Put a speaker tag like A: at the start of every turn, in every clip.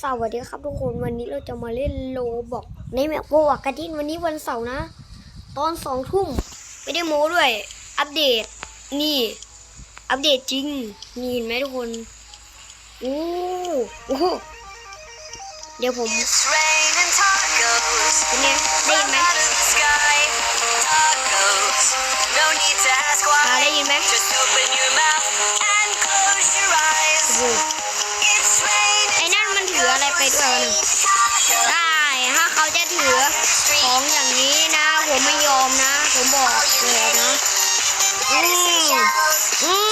A: สวัสดีครับทุกคนวันนี้เราจะมาเล่นโลบอกในแมปโบวักระดินวันนี้วันเสาร์นะ ตอนสองทุ่มไม่ได้โม้ด้วย อัปเดต นี่ อัปเดตจริงนี่เห็นไหมทุกคนโอ้โอ้เดี๋ยวผมเป็นไงได้ยินไหม
B: out of the sky. Tacos, no need to ask
A: อ่า
B: why.
A: ได้ยินไหม ผมบอกเลยนะอืมอืม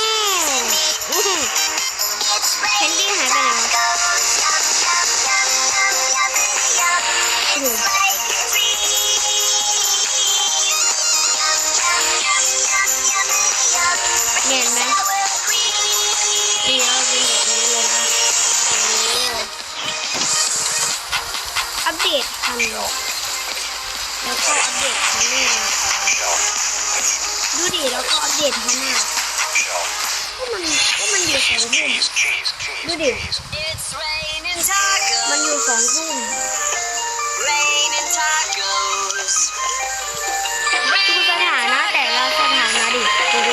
A: เดตทันเนี่ยดูดิแล้วก็อัปเดตทันเนี่าก็มันก็มันอยู่สองทุ่ม
B: ดูดิ
A: มันอยู่สองทุ่มดูสถานะแต่ละสถานะดิโอ้โห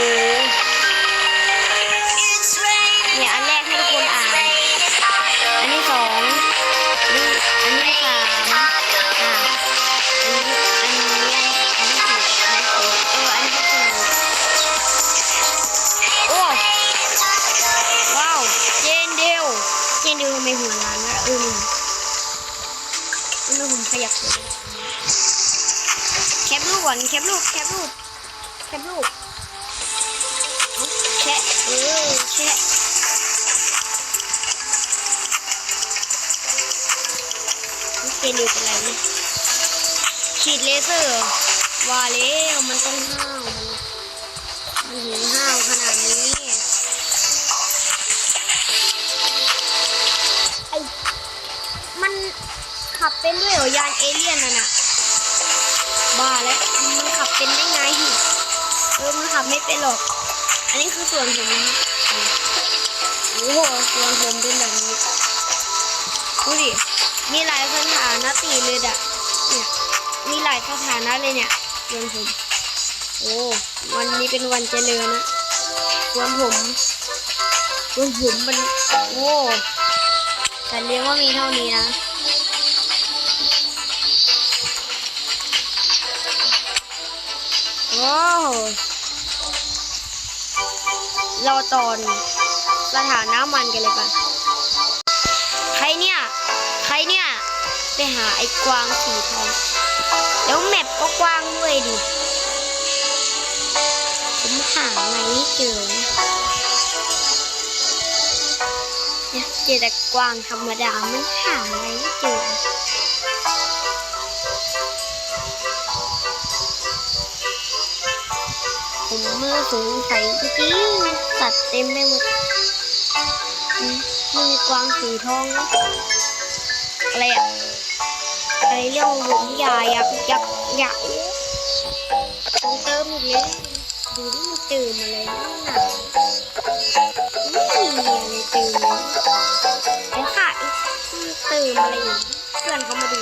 A: ก่อนแคปรูปแคปรูปแคปรูปแชะเออแชะนี่เจนเดลเป็นไรเนี่ยฉีดเลเซอร์ว่าแล้วมันต้องห้าวมันมันถึงห้าวขนาดนี้ไอมันขับเป็นด้วยเหรอยานเอเลี่ยนน่ะนะ บ้าแล้วมันขับเป็นได้ไงเออมันขับไม่เป็นหรอก อันนี้คือส่วนผมนะโอ้โหส่วนผมเป็นแบบนี้ดูดิมีหลายสถานะตีเลยอะเนี่ยมีหลายสถานะเลยเนี่ยส่วนผม โอ้วันนี้เป็นวันเจริญนะส่วนผมส่วนผมมันโอ้แต่เลี้ยงว่ามีเท่านี้นะ โอ้โหรอตอนสถานะมันกันเลยกันใครเนี่ย ใครเนี่ย ไปหาไอ้กวางสีทองแล้วแมปก็กว้างด้วยดิ ผมหาไงไม่เจอเนี่ยเจอแต่กวางธรรมดามันหาไงไม่เจอ ผมเมื่อสงสัยจริงๆสัตว์เต็มไปหมดมีกวางสีทองนะอะไรอะอะไรเรื่องหลุมใหญ่อยากอยากอยากต้องเติมอีกเลยดูที่มันเติมอะไรนั่นน่ะไม่มีอะไรเติมเลยเดี๋ยค่ะอีกมันเติมอะไรอีกเพื่อนเขามาดู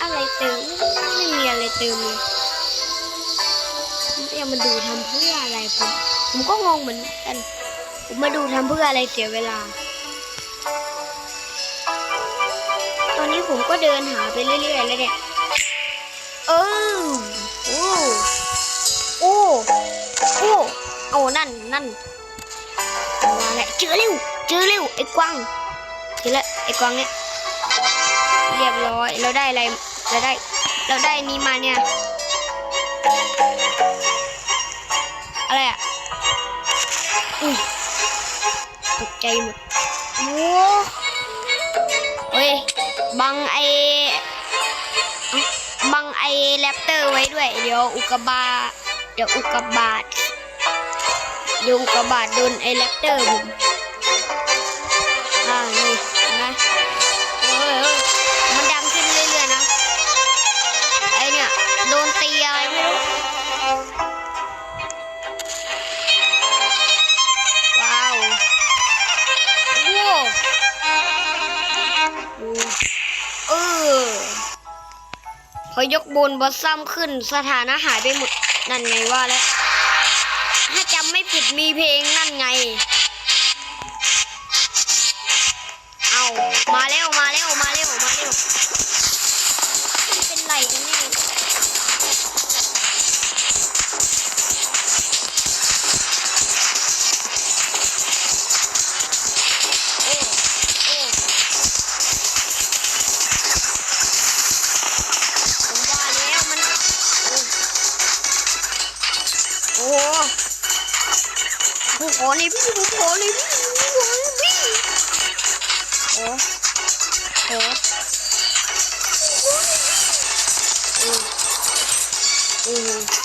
A: อะไรเติมไม่มีอะไรเติมเลย จะมาดูทำเพื่ออะไรผมผมก็งงเหมือนกันผมมาดูทำเพื่ออะไรเสียเวลา ตอนนี้ผมก็เดินหาไปเรื่อยๆแล้วเนี่ยเออโอ้โอ้โอ้โอ้นั่นนั่นมาแล้วเจอเร็วเจอเร็วไอ้กวางเจอแล้วไอ้กวางเนี่ยเรียบร้อยเราได้อะไรเราได้เราได้นี้มาเนี่ย ใจหมดโอ้เฮ้ยบังไอเอ้าบังไอแรปเตอร์ไว้ด้วย เดี๋ยวอุกกาบาตเดี๋ยวอุกกาบาตเดี๋ยวอุกกาบาตโดนไอแรปเตอร์ผม ยกบนบอสซัมขึ้นสถานะหายไปหมด นั่นไงว่าแล้ว ถ้าจำไม่ผิดมีเพลงนั่นไง เอามาเร็วมาเร็วมาเร็วมาเร็วเป็นไรกันเน่ย เลยพี่ผมขอเลยพี่ผมขอเลยพี่โอ้โอ้อืมอืม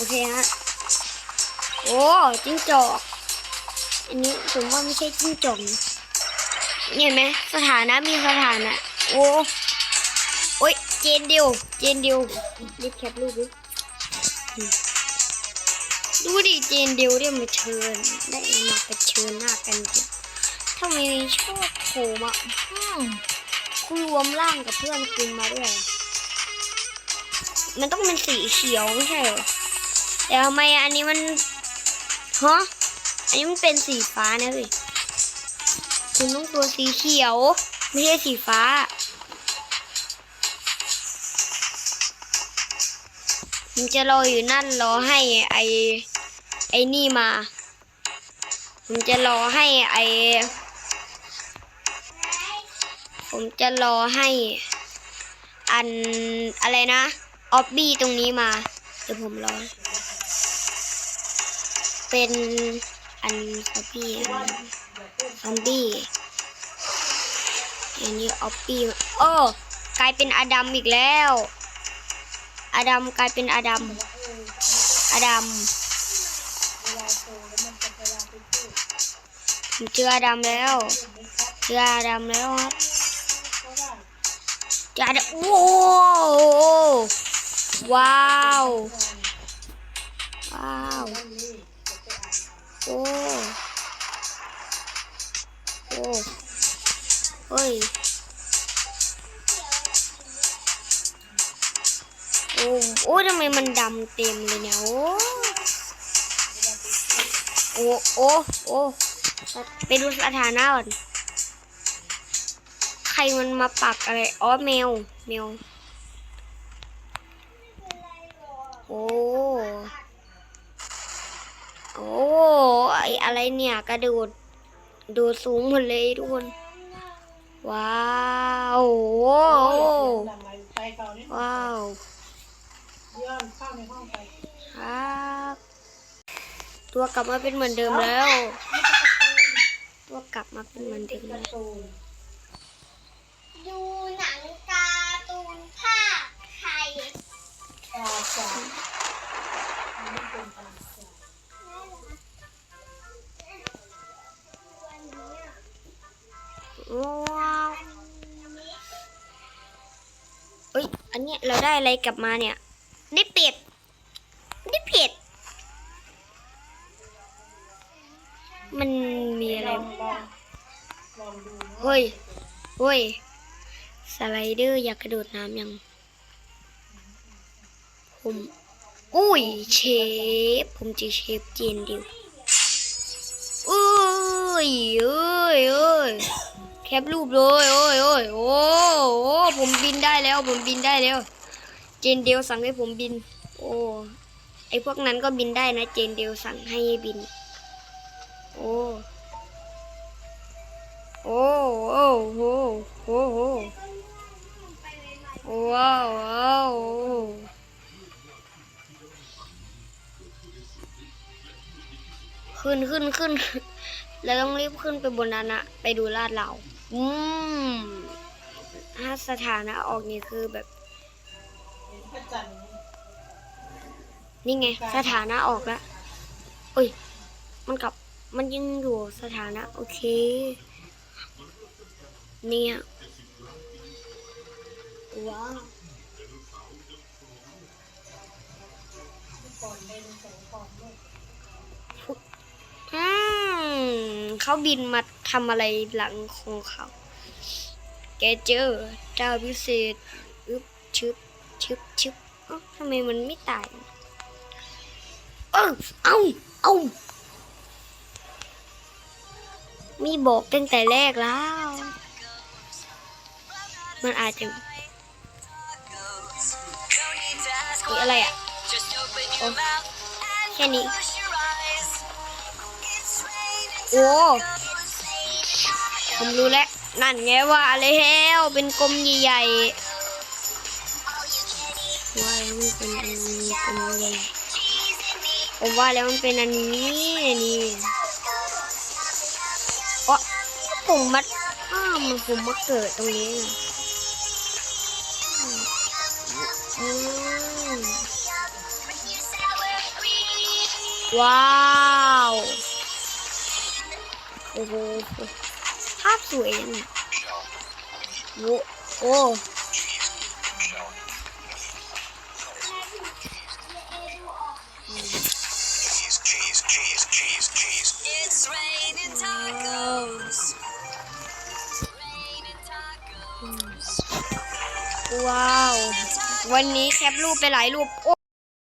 A: โอเคฮะ โอ้จิ้งจอก อันนี้ผมว่าไม่ใช่จิ้งจอกเห็นไหมสถานะมีสถานะ โอ้โอ้ยเจนเดียว เจนเดียวรีบแคปรูปดิ๊ดูดิเจนเดียวเรียกมาเชิญ ได้มาไปเชิญหน้ากันทำไมชอบโผล่มาอืมคุณรวมร่างกับเพื่อนคุณมาด้วย มันต้องเป็นสีเขียวไม่ใช่เหรอ แต่ทำไมอันนี้มันฮะอันนี้มันเป็นสีฟ้านะพี่คุณต้องตัวสีเขียว ไม่ใช่สีฟ้าผมจะรออยู่นั่นรอให้ไอไอนี่มา ผมจะรอให้ไอ ผมจะรอให้ อันอะไรนะ ออบบี้ตรงนี้มา เดี๋ยวผมรอ เป็นอันออบบี้ซอมบี้อันนี้ออบบี้โอ้กลายเป็นอดัมอีกแล้ว อดัมกลายเป็นอดัมอดัมเจออดัมแล้วเจออดัมแล้วครับจะได้โอ้ว้าว โอ้โอ้เฮ้ยโอ้โอ้ทำไมมันดำเต็มเลยเนี่ยโอ้โอ้โอ้โอ้ไปดูสถานะก่อนใครมันมาปักอะไรอ๋อแมวแมวโอ้ โอ้ไออะไรเนี่ย กระโดดโดดสูงหมดเลยทุกคน ว้าวโอ้ว้าว
C: ย้อนเข้าในห้องไป
A: ครับตัวกลับมาเป็นเหมือนเดิมแล้ว ตัวกลับมาเป็นเหมือนเดิมแล้ว
C: ตูน
A: ดูหนังการ์ตูนภาคไทย
C: อันเนี้
A: ยเราได้อะไรกลับมาเนี่ย ได้เป็ด ได้เป็ด มันมีอะไรเฮ้ยเฮ้ย สไลเดอร์อยากกระโดดน้ำยังผมอุ้ยเชฟ ผมจะเชฟเจนดิวเอ้ยเอ้ยเอ้ย แคปรูปเลยโอ้ยโอ้ยโอ้โอ้ผมบินได้แล้ว ผมบินได้แล้ว เจนเดียวสั่งให้ผมบิน โอ้ไอพวกนั้นก็บินได้นะ เจนเดียวสั่งให้บิน โอ้โอ้โอ้โหโอ้โหว้าวว้าวขึ้นขึ้นขึ้น แล้วต้องรีบขึ้นไปบนนั้นอะไปดูลาดเรา อืมถ้าสถานะออกนี่คือแบบ
C: พระจันทร์
A: นี่ไง สถานะออกแล้วเอ้ย มันกลับ มันยังอยู่สถานะ โอเค เนี่ย ว้าว
C: ก่อนเป็นแสงก่อน
A: เขาบินมาทำอะไรหลังของเขา แกเจอเจ้าพิเศษอึบชึบชึบชึบเอ้าทำไมมันไม่ตายเออเอาเอามีบอกตั้งแต่แรกแล้ว มันอาจจะ
B: No need to ask
A: อุ๊ยอะไรอะ แค่นี้ โอ้ผมรู้แล้ว นั่นไงว่าแล้วเป็นกลมใหญ่ๆว่าแล้วมันเป็นอันนี้กลมใหญ่ผมว่าแล้วมันเป็นอันนี้อันนี้อ๋อผมมาอ้ามันผมมาเกิดตรงนี้ไงว้าว โอ้โหภาพสวยจังอะโอ้โอ้
D: Cheese, cheese, cheese, cheese, cheese.
B: It's raining tacos. Raining tacos.
A: ว้าว วันนี้แคปรูปไปหลายรูปโอ้